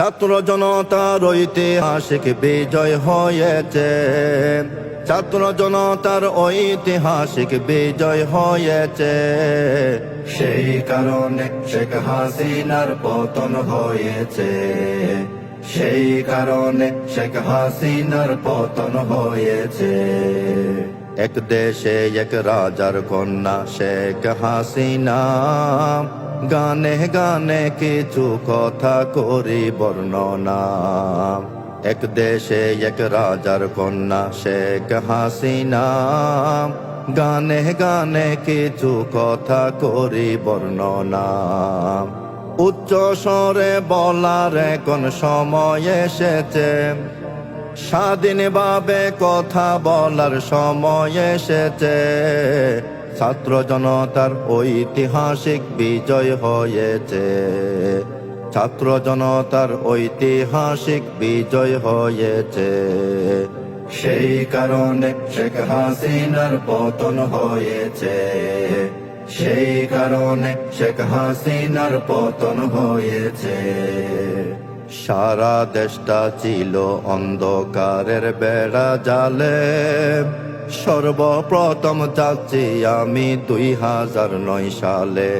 ছাত্র জনতার ঐতিহাসিক বিজয় হয়েছে। ছাত্র জনতার ঐতিহাসিক বিজয় হয়েছে। সেই কারণে শেখ হাসিনার পতন হয়েছে। সেই কারণে শেখ হাসিনার পতন হয়েছে। এক দেশে এক রাজার কন্যা শেখ হাসিনা। গানে গানে কিছু কথা করি বর্ণনা। এক দেশে এক রাজার কন্যা শেখ হাসিনা। গানে গানে কিছু কথা করি বর্ণনা। উচ্চ স্বরে বলার এখন সময় এসেছে। স্বাধীনভাবে কথা বলার সময় এসেছে। ছাত্র জনতার ঐতিহাসিক বিজয় হয়েছে। ছাত্র জনতার ঐতিহাসিক বিজয় হয়েছে। সেই কারণে শেখ হাসিনার পতন হয়েছে। সেই কারণে শেখ হাসিনার পতন হয়েছে। সারা দেশটা ছিল অন্ধকারের বেড়া জালে সর্বপ্রথম যাচ্ছি আমি দুই হাজার নয় সালে।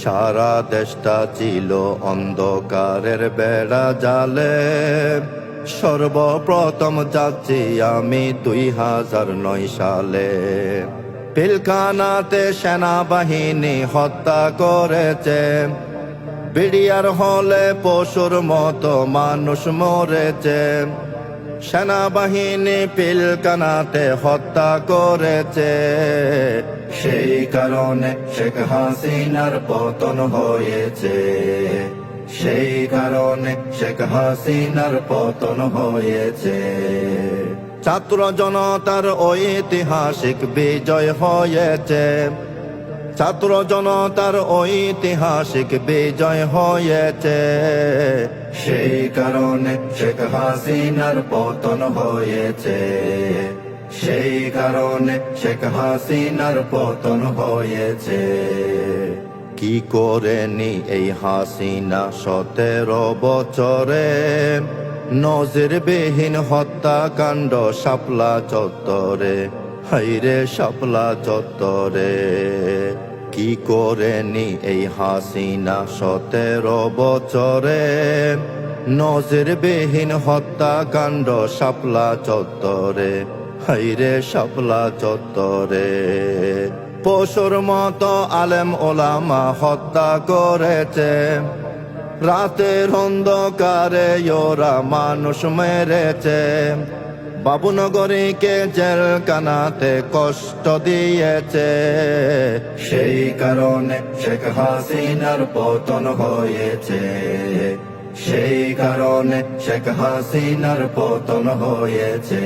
সারা দেশটা ছিল অন্ধকারের বেড়া জালে। সর্বপ্রথম যাচ্ছি আমি দুই হাজার নয় সালে। পিলখানাতে সেনাবাহিনী হত্যা করেছে। বিডিয়ার হলে পশুর মতো মানুষ মরেছে। সেনাবাহিনী পিলকানাতে হত্যা করেছে। সেই কারণে শেখ হাসিনার পতন হয়েছে। সেই কারণে শেখ হাসিনার পতন হয়েছে। ছাত্র জনতার ঐতিহাসিক বিজয় হয়েছে। ছাত্র জনতার ঐতিহাসিক বিজয় হয়েছে। সেই কারণে শেখ হাসিনার পতন হয়েছে। সেই কারণে শেখ হাসিনার পতন হয়েছে। কি করেনি এই হাসিনা সতেরো বছরে? নজিরবিহীন হত্যাকাণ্ড শাপলা চত্বরে। হাইরে শাপলা চত্বরে। কি করেনি এই হাসিনা সতেরো বছরে? নজিরবিহীন হত্যাকাণ্ড সাপলা চত্বরে। হাইরে সাপলা চত্বরে। পশুর মতো আলেম ওলামা হত্যা করেছে। রাতের অন্ধকারে ওরা মানুষ মেরেছে। বাবুনগরীকে জেলখানাতে কষ্ট দিয়েছে? সেই কারণে শেখ হাসিনার পতন হয়েছে। সেই কারণে শেখ হাসিনার পতন হয়েছে।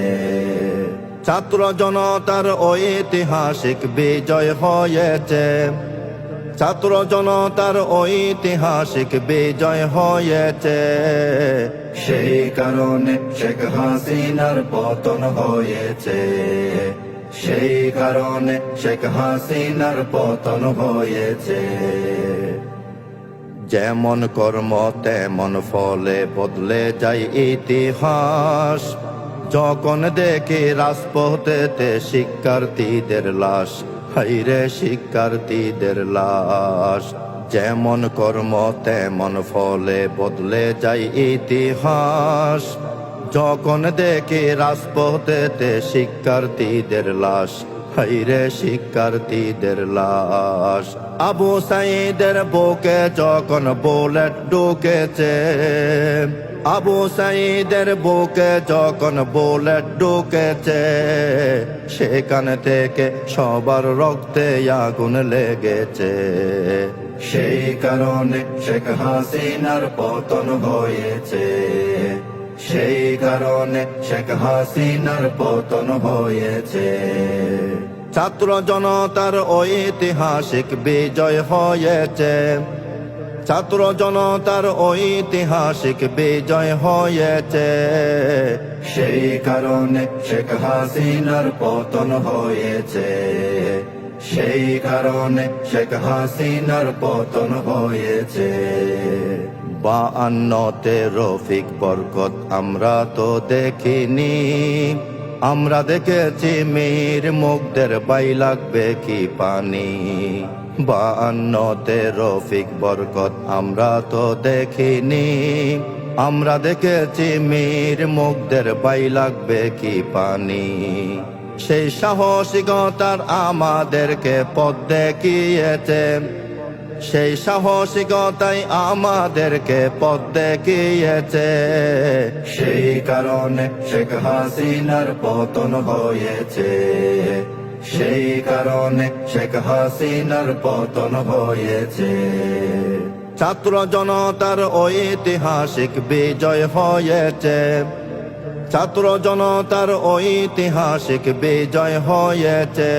ছাত্র জনতার ঐতিহাসিক বিজয় হয়েছে। ছাত্র জনতার ঐতিহাসিক বিজয় হয়েছে। সেই কারণে শেখ হাসিনার পতন হয়েছে। সেই কারণে শেখ হাসিনার পতন হয়েছে। যেমন কর্ম, তেমন ফলে বদলে যায় ইতিহাস। যখন দেখি রাজপথেতে শিক্ষার্থীদের লাশ হাইরে শিক্ষার্থীদের লাশ। যেমন কর্ম, তেমন ফলে বদলে যায় ইতিহাস। যখন দেখি রাজপথেতে শিক্ষার্থীদের লাশ হাইরে শিক্ষার্থীদের লাশ। আবু সাইদের বুকে যখন বুলেট ঢুকেছে, আবু সাইদের বুকে যখন বুলেট ঢুকেছে, সেখান থেকে সবার রক্তে আগুন লেগেছে। সেই কারণে শেখ হাসিনার পতন হয়েছে। সেই কারণে শেখ হাসিনার পতন হয়েছে। ছাত্র জনতার ঐতিহাসিক বিজয় হয়েছে। ছাত্র জনতার ঐতিহাসিক বিজয় হয়েছে। সেই কারণে শেখ হাসিনার পতন হয়েছে। সেই কারণে শেখ হাসিনার পতন হয়েছে। বা আন্নতে রফিক বরকত আমরা তো দেখিনি। আমরা দেখেছি মেয়ের মুগ্ধের বাই লাগবে কি পানি। বা আন্নতে রফিক বরকত আমরা তো দেখিনি। আমরা দেখেছি মেয়ের মুগ্ধের বাই লাগবে কি পানি। সেই সাহসিকতার আমাদেরকে পথ দেখিয়েছে। সেই সাহসিকতাই আমাদেরকে পথ দেখিয়েছে। সেই কারণে শেখ হাসিনার পতন হয়েছে। সেই কারণে শেখ হাসিনার পতন হয়েছে। ছাত্র জনতার ঐতিহাসিক বিজয় হয়েছে। ছাত্র জনতার ঐতিহাসিক বিজয় হয়েছে।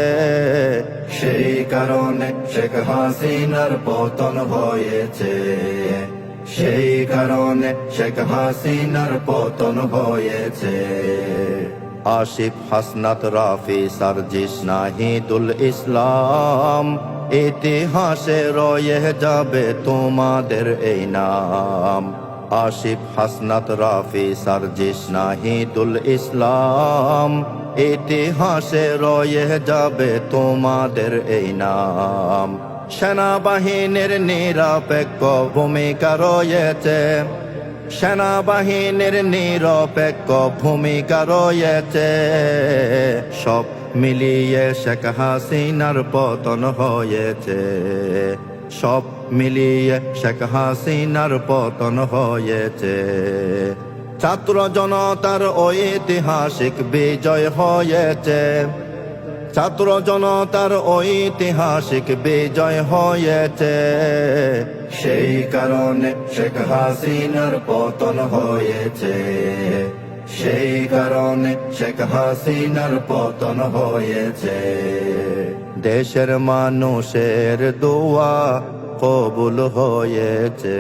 সেই কারণে শেখ হাসিনার পতন হয়েছে। সেই কারণে শেখ হাসিনার পতন হয়েছে। আসিফ হাসনাত, রাফি সার্জিস, নাহিদুল ইসলাম, ইতিহাসে রয়ে যাবে তোমাদের এই নাম। আসিফ হাসনাত রাফি, সার্জিস নাহিদুল ইসলাম। ইতিহাসে রয়ে যাবে তোমাদের এই নাম। সেনাবাহিনীর নিরপেক্ষ ভূমিকা রয়েছে। সেনাবাহিনীর নিরপেক্ষ ভূমিকা রয়েছে। সব মিলিয়ে শেখ হাসিনার পতন হয়েছে। সব মিলিয়ে শেখ হাসিনার পতন হয়েছে। ছাত্র জনতার ঐতিহাসিক বিজয় হয়েছে। ছাত্র জনতার ঐতিহাসিক বিজয় হয়েছে। সেই কারণে শেখ হাসিনার পতন হয়েছে। সেই কারণে শেখ হাসিনার পতন হয়েছে। দেশের মানুষের দোয়া কবুল হয়েছে